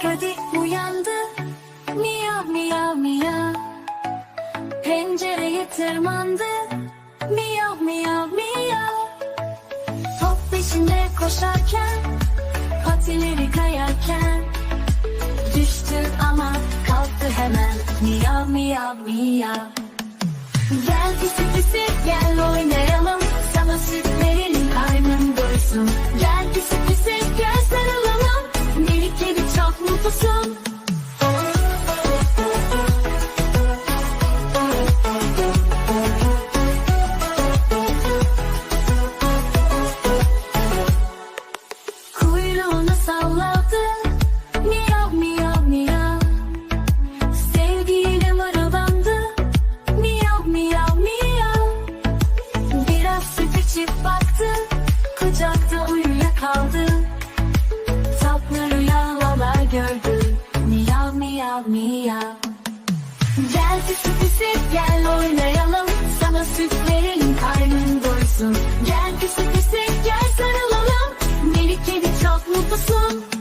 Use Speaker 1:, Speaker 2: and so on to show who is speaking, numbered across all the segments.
Speaker 1: kedi uyandı. Miyav miyav miyav Pencereye tırmandı. Miyav miyav miyav Top peşinde koşarken Patileri kayarken Düştü ama kalktı hemen. Miyav miyav miyav Gel pisi pisi gel oynayalım. Sana süt verelim karnın doysun. Gel pisi pisi gel sarılalım kedi çok süt ise gel oynayalım. Sana sütlerin karnın doysun. Gel pisi gel sarılalım. Melike çok mutlusun.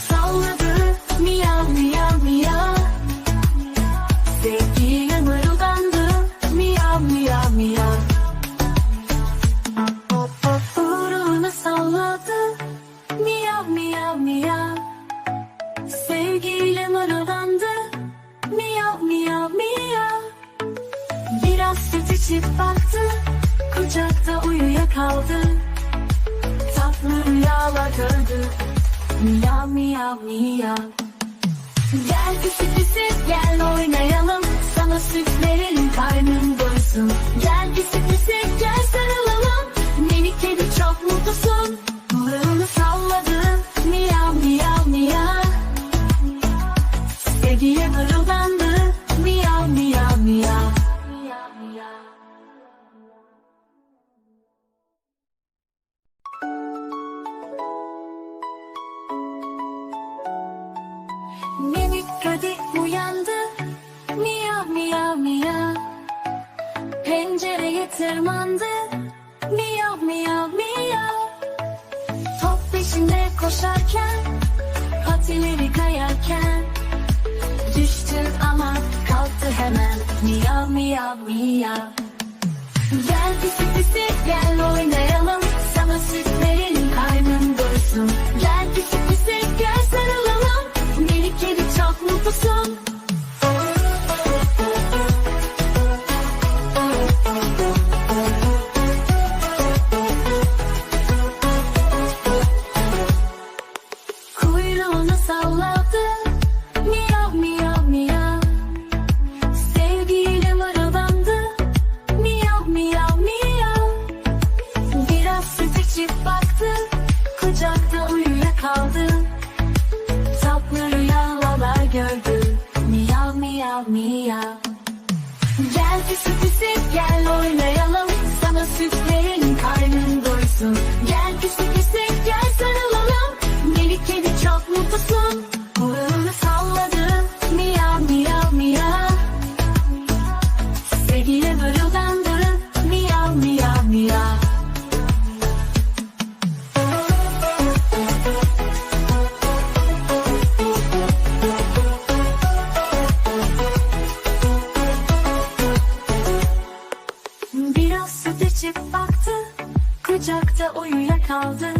Speaker 1: soul Bahia. 小子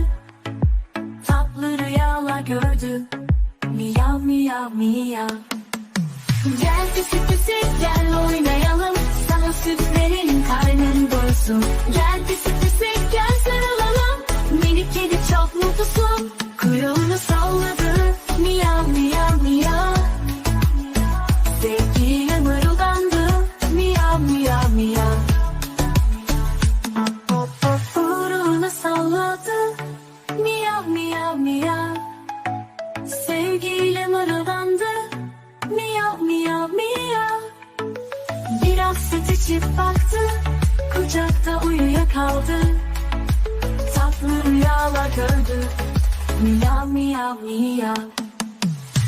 Speaker 1: kaldı. Tatlı rüyalar gördü. Miyav miyav miyav.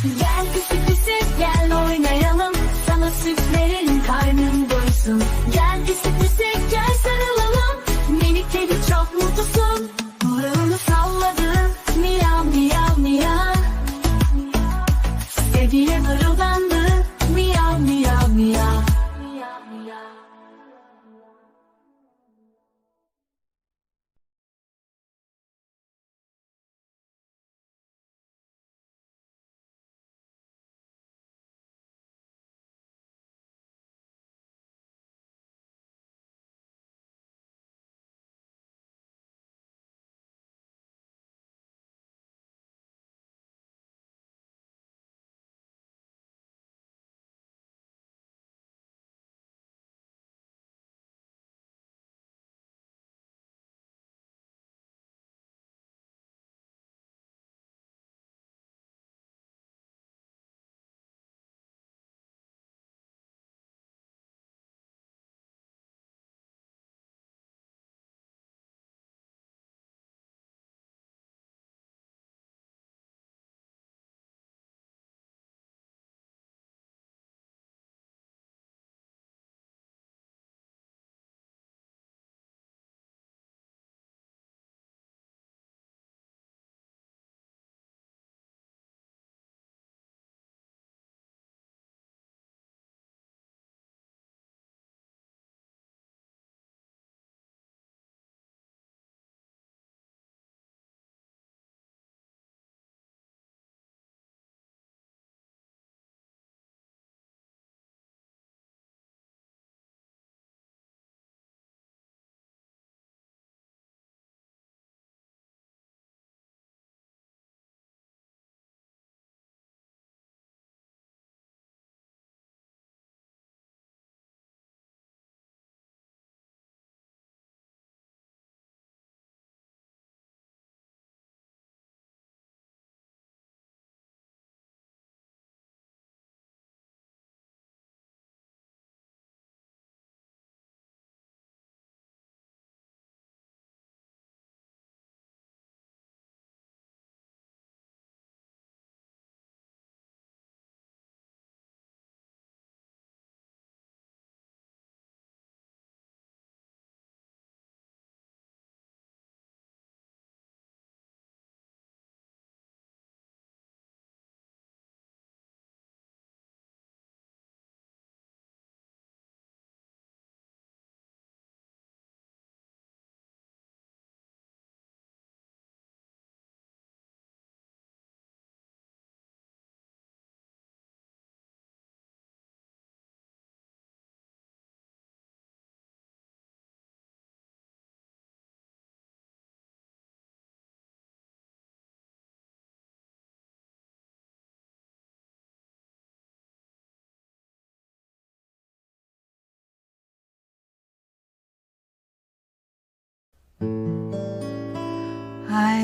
Speaker 1: Gel pisi pisi gel oynayalım. Sana sütlerin karnın doysun. Gel pisi pisi gel sarılalım. Minik kedi çok mutlusun.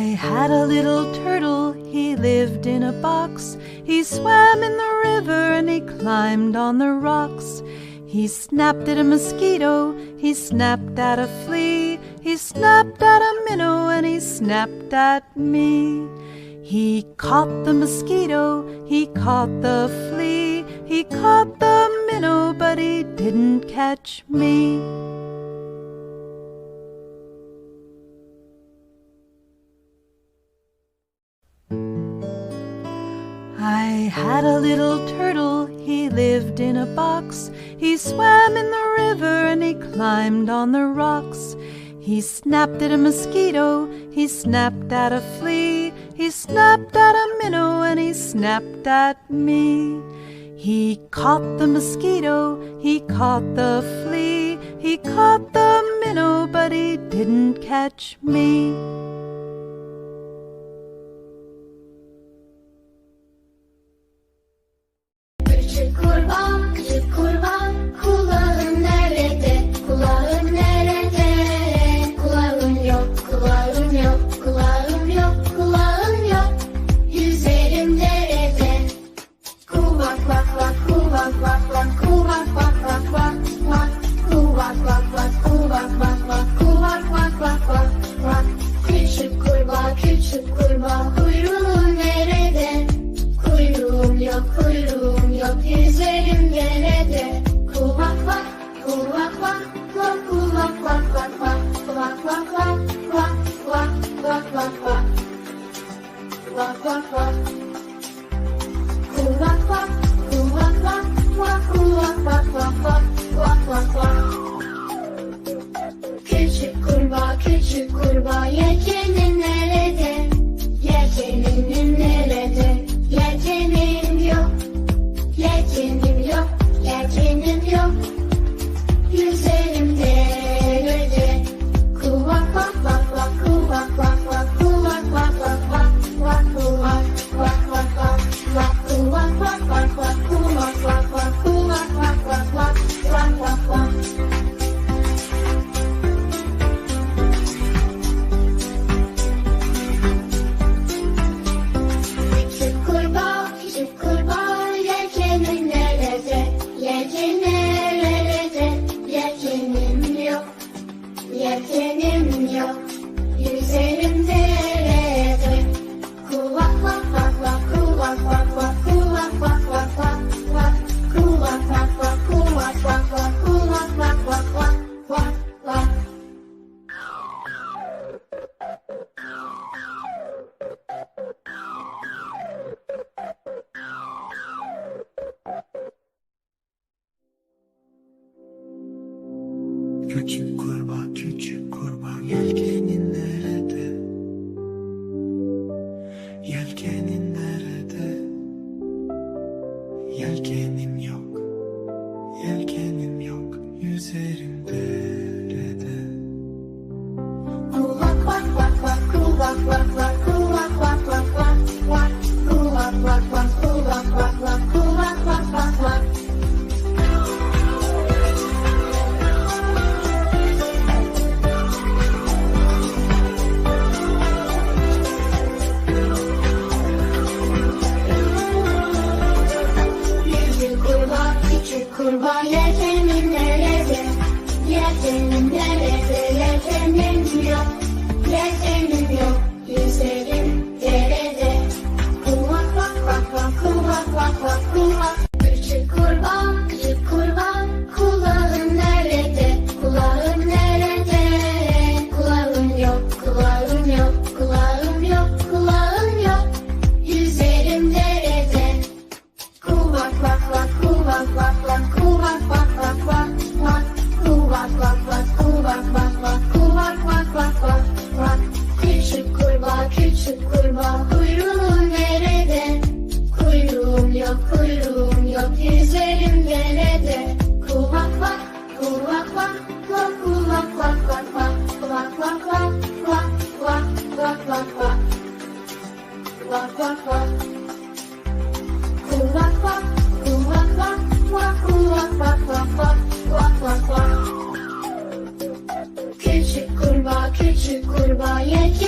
Speaker 2: I had a little turtle, he lived in a box. He swam in the river and he climbed on the rocks. He snapped at a mosquito, he snapped at a flea, he snapped at a minnow and he snapped at me. He caught the mosquito, he caught the flea, he caught the minnow, but he didn't catch me. I had a little turtle, he lived in a box. He swam in the river and he climbed on the rocks. He snapped at a mosquito, he snapped at a flea, he snapped at a minnow and he snapped at me. He caught the mosquito, he caught the flea, he caught the minnow, but he didn't catch me.
Speaker 3: Küçük kurbağa, kulağın nerede? Kulağın nerede? Kulağın yok, kulağın yok, kulağın yok, kulağın yok. Yüzerim derede. Kuvak vak vak, kuvak vak vak, kuvak vak vak vak vak. Kuvak vak vak, kuvak vak vak, kuvak vak vak. Küçük kurbağa, küçük kurbağa, kuyruğun Küçük kurbağa küçük kurbağa yelkenin